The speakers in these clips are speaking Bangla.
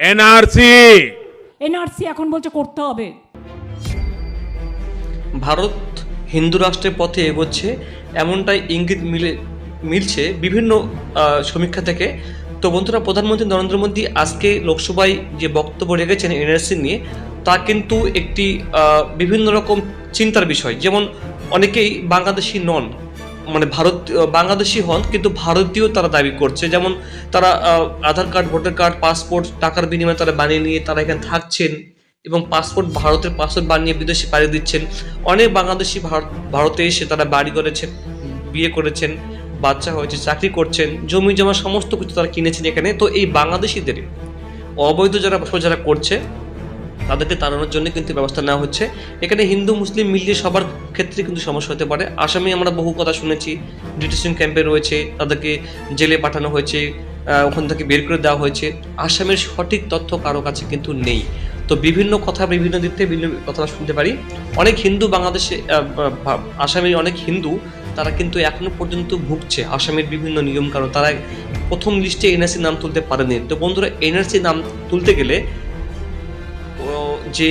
এনআরসি। এনআরসি এখন বলছে করতে হবে। ভারত হিন্দু রাষ্ট্রের পথে এগোচ্ছে এমনটাই ইঙ্গিত মিলে মিলছে বিভিন্ন সমীক্ষা থেকে। তো বন্ধুরা প্রধানমন্ত্রী নরেন্দ্র মোদী আজকে লোকসভায় যে বক্তব্য রেখেছেন এনআরসি নিয়ে তা কিন্তু একটি বিভিন্ন রকম চিন্তার বিষয়। যেমন অনেকেই বাংলাদেশি নন মানে ভারত বাংলাদেশি হন কিন্তু ভারতীয় তারা দাবি করছে। যেমন তারা Aadhaar card, voter card, passport টাকার বিনিময়ে তারা বানিয়ে নিয়ে তারা এখানে থাকছেন এবং পাসপোর্ট ভারতের পাসপোর্ট বানিয়ে বিদেশে পাড়ি দিচ্ছেন। অনেক বাংলাদেশি ভারত ভারতে এসে তারা বাড়ি করেছে বিয়ে করেছেন, বাচ্চা হয়েছে, চাকরি করছেন, জমি জমা সমস্ত কিছু তারা কিনেছেন এখানে। তো এই বাংলাদেশিদের অবৈধ যারা যারা করছে তাদেরকে তাড়ানোর জন্য কিন্তু ব্যবস্থা নেওয়া হচ্ছে। এখানে হিন্দু, মুসলিম মিলিয়ে সবার ক্ষেত্রে কিন্তু সমস্যা হতে পারে। আসামে আমরা বহু কথা শুনেছি ডিটেশন ক্যাম্পে রয়েছে, তাদেরকে জেলে পাঠানো হয়েছে ওখান থেকে বের করে দেওয়া হয়েছে। আসামের সঠিক তথ্য কারও কাছে কিন্তু নেই। তো বিভিন্ন কথা বিভিন্ন দিক থেকে বিভিন্ন কথা শুনতে পারি। অনেক হিন্দু বাংলাদেশে আসামের অনেক হিন্দু, তারা কিন্তু এখনও পর্যন্ত ভুগছে আসামের বিভিন্ন নিয়ম কারণ তারা প্রথম লিস্টে এনআরসি নাম তুলতে পারেনি। তো বন্ধুরা, এনআরসি নাম তুলতে গেলে যে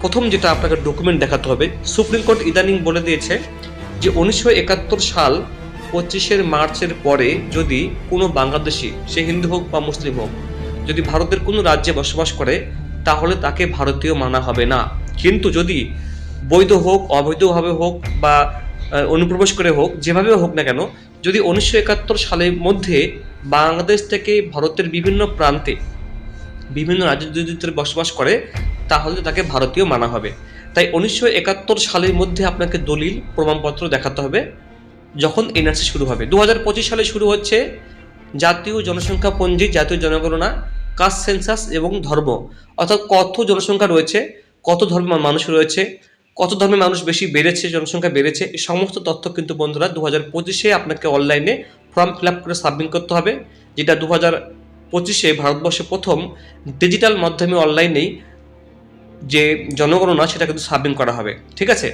প্রথম যেটা আপনাকে ডকুমেন্ট দেখাতে হবে, সুপ্রিম কোর্ট ইদানিং বলে দিয়েছে যে উনিশশো একাত্তর সাল পঁচিশের মার্চের পরে যদি কোনো বাংলাদেশি, সে হিন্দু হোক বা মুসলিম হোক, যদি ভারতের কোনো রাজ্যে বসবাস করে, তাহলে তাকে ভারতীয় মানা হবে না। কিন্তু যদি বৈধ হোক, অবৈধভাবে হোক বা অনুপ্রবেশ করে হোক, যেভাবে হোক না কেন, যদি উনিশশো একাত্তর সালের মধ্যে বাংলাদেশ থেকে ভারতের বিভিন্ন প্রান্তে বিভিন্ন রাজ্য যদি বসবাস করে তাহলে তাকে ভারতীয় মানা হবে। তাই উনিশশো একাত্তর সালের মধ্যে আপনাকে দলিল, প্রমাণপত্র দেখাতে হবে যখন এনআরসি শুরু হবে। দু হাজার পঁচিশ সালে শুরু হচ্ছে জাতীয় জনসংখ্যা পঞ্জি, জাতীয় জনগণনা, কাস্ট সেন্সাস এবং ধর্ম। অর্থাৎ কত জনসংখ্যা রয়েছে, কত ধর্মের মানুষ রয়েছে, কত ধর্মের মানুষ বেশি বেড়েছে, জনসংখ্যা বেড়েছে, এই সমস্ত তথ্য কিন্তু বন্ধুরা দু হাজার পঁচিশে আপনাকে অনলাইনে ফর্ম ফিল আপ করে সাবমিট করতে হবে, যেটা দু হাজার পঁচিশে ভারতবর্ষে প্রথম ডিজিটাল মাধ্যমে অনলাইনেই যে জনগণনা সেটা কিন্তু সাবমিট করা হবে, ঠিক আছে?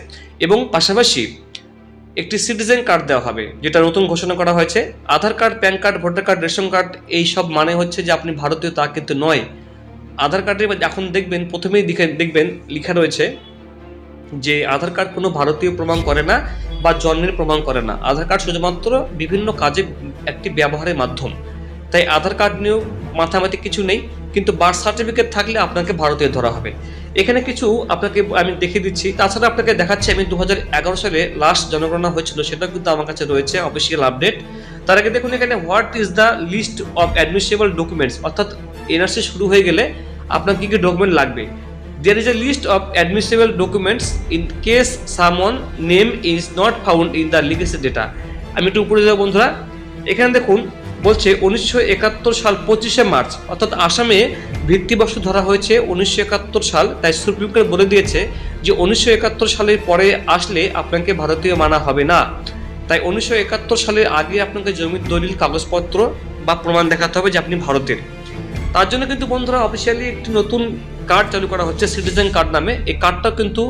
এবং পাশাপাশি একটি সিটিজেন কার্ড দেওয়া হবে, যেটা নতুন ঘোষণা করা হয়েছে। Aadhaar card, PAN card, voter card, ration card, এই সব মানে হচ্ছে যে আপনি ভারতীয়, তা কিন্তু নয়। আধার কার্ডে এখন দেখবেন, প্রথমেই দেখবেন, লেখা রয়েছে যে আধার কার্ড কোনো ভারতীয় প্রমাণ করে না বা জন্মের প্রমাণ করে না। আধার কার্ড শুধুমাত্র বিভিন্ন কাজে একটি ব্যবহারের মাধ্যম। তাই আধার কার্ড নিয়েও মাথামাতি কিছু নেই, কিন্তু বার্থ সার্টিফিকেট থাকলে আপনাকে ভারতীয় ধরা হবে। এখানে কিছু আপনাকে, আমি দেখিয়ে দিচ্ছি। তাছাড়া আপনাকে দেখাচ্ছি, আমি দু সালে লাস্ট জনগণনা হয়েছিল, সেটা কিন্তু আমার কাছে রয়েছে অফিসিয়াল আপডেট তার আগে দেখুন এখানে what is the list of admissible documents অর্থাৎ এনআরসি শুরু হয়ে গেলে আপনার কী কী ডকুমেন্ট লাগবে? There is a list of admissible documents in case someone name is not found in the legacy data আমি একটু উপরে যাব বন্ধুরা। এখানে দেখুন বলছে উনিশশো একাত্তর সাল পঁচিশে মার্চ, অর্থাৎ আসামে ভিত্তিবর্ষ ধরা হয়েছে উনিশশো একাত্তর সাল। তাই সুপ্রিম কোর্ট বলে দিয়েছে যে উনিশশো একাত্তর সালের পরে আসলে আপনাকে ভারতীয় মানা হবে না। তাই উনিশশো একাত্তর সালের আগে আপনাকে জমির দলিল, কাগজপত্র বা প্রমাণ দেখাতে হবে যে আপনি ভারতের। তার জন্য কিন্তু বন্ধুরা অফিসিয়ালি একটি নতুন কার্ড চালু করা হচ্ছে সিটিজেন কার্ড নামে। এই কার্ডটা কিন্তু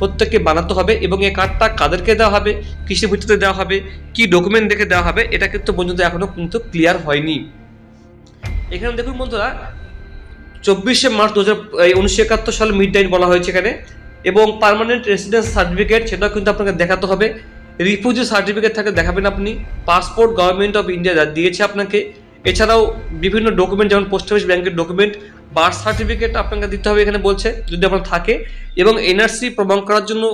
প্রত্যেককে বানাতে হবে এবং এই কার্ডটা কাদেরকে দেওয়া হবে? কিসের ভিত্তিতে দেওয়া হবে? কি ডকুমেন্ট দেখে দেওয়া হবে? এটা কিন্তু বন্ধুদের এখনও কিন্তু ক্লিয়ার হয়নি। এখানে দেখুন বন্ধুরা, চব্বিশে মার্চ দু হাজার উনিশশো একাত্তর সাল মিড নাইট বলা হয়েছে এখানে। এবং পার্মানেন্ট রেসিডেন্স সার্টিফিকেট সেটাও কিন্তু আপনাকে দেখাতে হবে। রিফিউজি সার্টিফিকেট থাকে দেখাবেন আপনি। পাসপোর্ট গভর্নমেন্ট অফ ইন্ডিয়া দিয়েছে আপনাকে। এছাড়াও বিভিন্ন ডকুমেন্ট যেমন পোস্ট অফিস ব্যাংকের ডকুমেন্ট বার্থ সার্টিফিকেট আপনাকে দিতে হবে এখানে বলছে, যদি আপনার থাকে। এবং এনআরসি প্রমাণ করার জন্য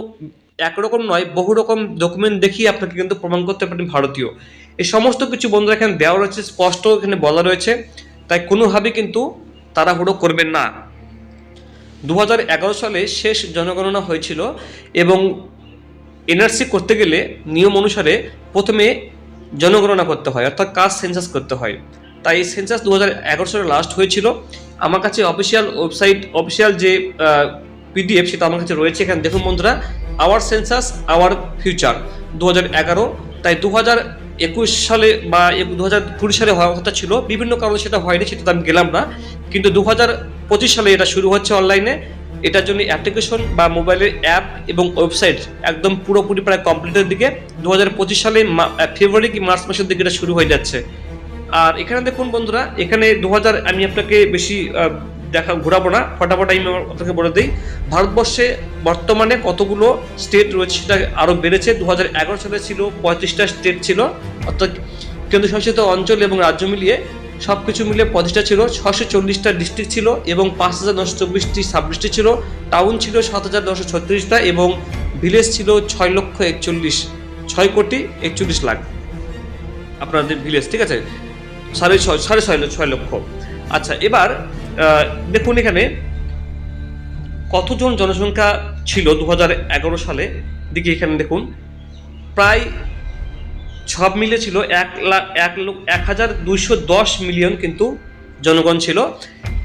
একরকম নয় বহু রকম ডকুমেন্ট দেখিয়ে আপনাকে কিন্তু প্রমাণ করতে পারেন ভারতীয়। এই সমস্ত কিছু বন্ধুরা এখানে দেওয়া রয়েছে, স্পষ্ট এখানে বলা রয়েছে। তাই কোনোভাবে কিন্তু তাড়াহুড়ো করবেন না। দু হাজার এগারো সালে শেষ জনগণনা হয়েছিল এবং এনআরসি করতে গেলে নিয়ম অনুসারে প্রথমে জনগণনা করতে হয়, অর্থাৎ কাজ সেন্সাস করতে হয়। তাই সেন্সাস দু হাজার এগারো সালে লাস্ট হয়েছিল। আমার কাছে অফিসিয়াল ওয়েবসাইট অফিসিয়াল যে পিডিএফ সেটা আমার কাছে রয়েছে এখানে। দেখুন বন্ধুরা আওয়ার সেন্সাস আওয়ার ফিউচার দু এগারো, তাই দু হাজার একুশ সালে বা দু হাজার কুড়ি সালে হওয়ার কথা ছিল। বিভিন্ন কারণে সেটা হয়নি, সেটা আমি গেলাম না। কিন্তু দু হাজার পঁচিশ সালে এটা শুরু হচ্ছে অনলাইনে এটার জন্য অ্যাপ্লিকেশন বা মোবাইলের অ্যাপ এবং ওয়েবসাইট একদম পুরোপুরি প্রায় কমপ্লিটের দিকে। দু হাজার পঁচিশ সালে ফেব্রুয়ারি কি মার্চ মাসের দিকে এটা শুরু হয়ে যাচ্ছে। আর এখানে দেখুন বন্ধুরা, এখানে দু হাজার আমি আপনাকে বেশি দেখা, ঘোরাবো না, ফটাফট আমি আপনাকে বলে দিই। ভারতবর্ষে বর্তমানে কতগুলো স্টেট রয়েছে সেটা আরও বেড়েছে। দু হাজার এগারো সালে ছিল, পঁয়ত্রিশটা স্টেট ছিল, অর্থাৎ কেন্দ্রশাসিত অঞ্চল এবং রাজ্য মিলিয়ে সব কিছু মিলিয়ে পঁচিশটা ছিল ছশো চল্লিশটা ডিস্ট্রিক্ট ছিল এবং পাঁচ হাজার নশো চব্বিশটি সাব ডিস্ট্রিক্ট ছিল। টাউন ছিল সাত হাজার নশো ছত্রিশটা এবং ভিলেজ ছিল ছয় লক্ষ একচল্লিশ, ছয় কোটি একচল্লিশ লাখ। আপনাদের ভিলেজ ঠিক আছে? সাড়ে ছয় সাড়ে ছয় ল- ছয় লক্ষ। আচ্ছা এবার দেখুন এখানে কতজন জনসংখ্যা ছিল দু হাজার এগারো সালে? দিকে এখানে দেখুন, প্রায় সব মিলে ছিল এক লাখ এক লোক এক হাজার দুইশো দশ মিলিয়ন কিন্তু জনগণ ছিল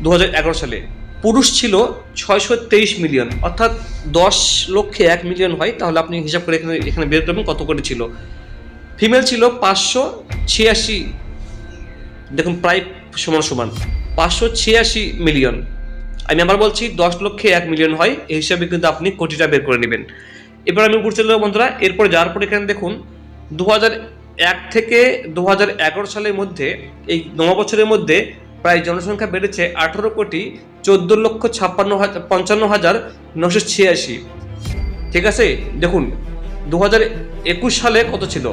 দু হাজার এগারো সালে। পুরুষ ছিল ছয়শো তেইশ মিলিয়ন, অর্থাৎ দশ লক্ষে এক মিলিয়ন হয়, তাহলে আপনি হিসাব করে এখানে এখানে বের করবেন কত করে ছিল। ফিমেল ছিল পাঁচশো ছিয়াশি দেখুন, প্রায় সমান সমান। পাঁচশো ছিয়াশি মিলিয়ন। আমি আবার বলছি, দশ লক্ষে এক মিলিয়ন হয়, এই হিসাবে কিন্তু আপনি কোটিটা বের করে নেবেন। এবার আমি ঘুরতে চলে বন্ধুরা, এরপরে যাওয়ার পরে এখানে দেখুন দু এক থেকে দু এগারো সালের মধ্যে, এই ন বছরের মধ্যে প্রায় জনসংখ্যা বেড়েছে আঠারো কোটি চোদ্দ লক্ষ ছাপ্পান্ন হাজার পঞ্চান্ন হাজার নশো ছিয়াশি। ঠিক আছে? দেখুন দু সালে কত ছিল?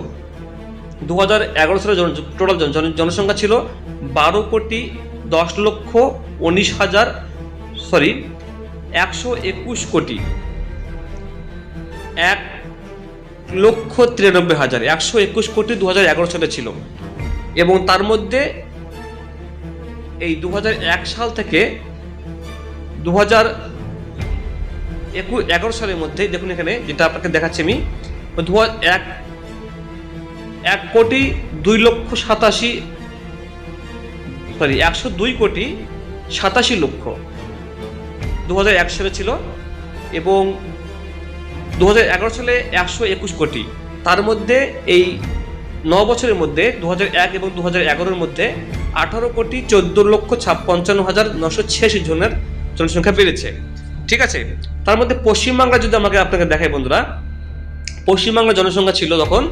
দু হাজার এগারো সালে টোটাল জনসংখ্যা ছিল বারো কোটি দশ লক্ষ উনিশ হাজার সরি একশো একুশ কোটি। এক লক্ষ তিরানব্বই হাজার, একশো একুশ কোটি দু হাজার এগারো সালে ছিল। এবং তার মধ্যে এই দু এক সাল থেকে দু হাজার একু এগারো সালের মধ্যে, দেখুন এখানে যেটা আপনাকে দেখাচ্ছি আমি দু এক এক কোটি দুই লক্ষ সাতাশি সরি একশো দুই কোটি সাতাশি লক্ষ। দু হাজার এক সালে ছিল এবং দু হাজার এগারো সালে একশো একুশ কোটি। তার মধ্যে এই ন বছরের মধ্যে দু হাজার এক এবং দু হাজার এগারোর মধ্যে আঠারো কোটি চোদ্দ লক্ষ পঞ্চান্ন হাজার নশো ছিয়াশি জনের জনসংখ্যা বেড়েছে। ঠিক আছে? তার মধ্যে পশ্চিমবাংলা যদি আমাকে আপনাকে দেখাই বন্ধুরা পশ্চিমবাংলার জনসংখ্যা ছিল তখন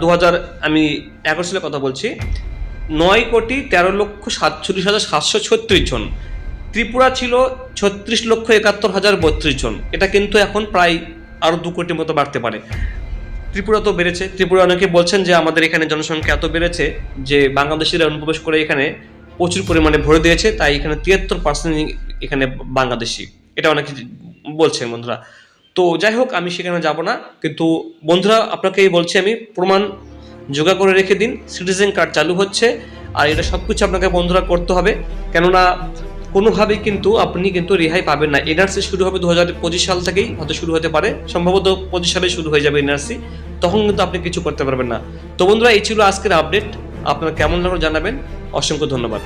দু হাজার আমি এগারো সালে কথা বলছি, নয় কোটি তেরো লক্ষ সাতচল্লিশ হাজার সাতশো ছত্রিশ জন। ত্রিপুরা ছিল ছত্রিশ লক্ষ একাত্তর হাজার বত্রিশ জন। এটা কিন্তু এখন প্রায় আরও দু কোটির মতো বাড়তে পারে। ত্রিপুরা তো বেড়েছে। ত্রিপুরা অনেকে বলছেন যে আমাদের এখানে জনসংখ্যা এত বেড়েছে যে বাংলাদেশিরা অনুপ্রবেশ করে এখানে প্রচুর পরিমাণে ভরে দিয়েছে, তাই এখানে তিয়াত্তর পার্সেন্ট এখানে বাংলাদেশি। এটা অনেকে বলছেন বন্ধুরা। তো যাই হোক আমি সেখানে যাব না, কিন্তু বন্ধুরা, আপনাকেই বলছি আমি, প্রমাণ জোগাড় করে রেখে দিন সিটিজেন কার্ড চালু হচ্ছে, আর এটা সব কিছু আপনাকে বন্ধুরা করতে হবে, কেননা কোনোভাবেই কিন্তু আপনি কিন্তু রেহাই পাবেন না। এনআরসি শুরু হবে দু হাজার পঁচিশ সাল থেকেই, হয়তো শুরু হতে পারে, সম্ভবত পঁচিশ সালে শুরু হয়ে যাবে এনআরসি তখন কিন্তু আপনি কিছু করতে পারবেন না। তো বন্ধুরা, এই ছিল আজকের আপডেট আপনারা কেমন লাগল জানাবেন, অসংখ্য ধন্যবাদ।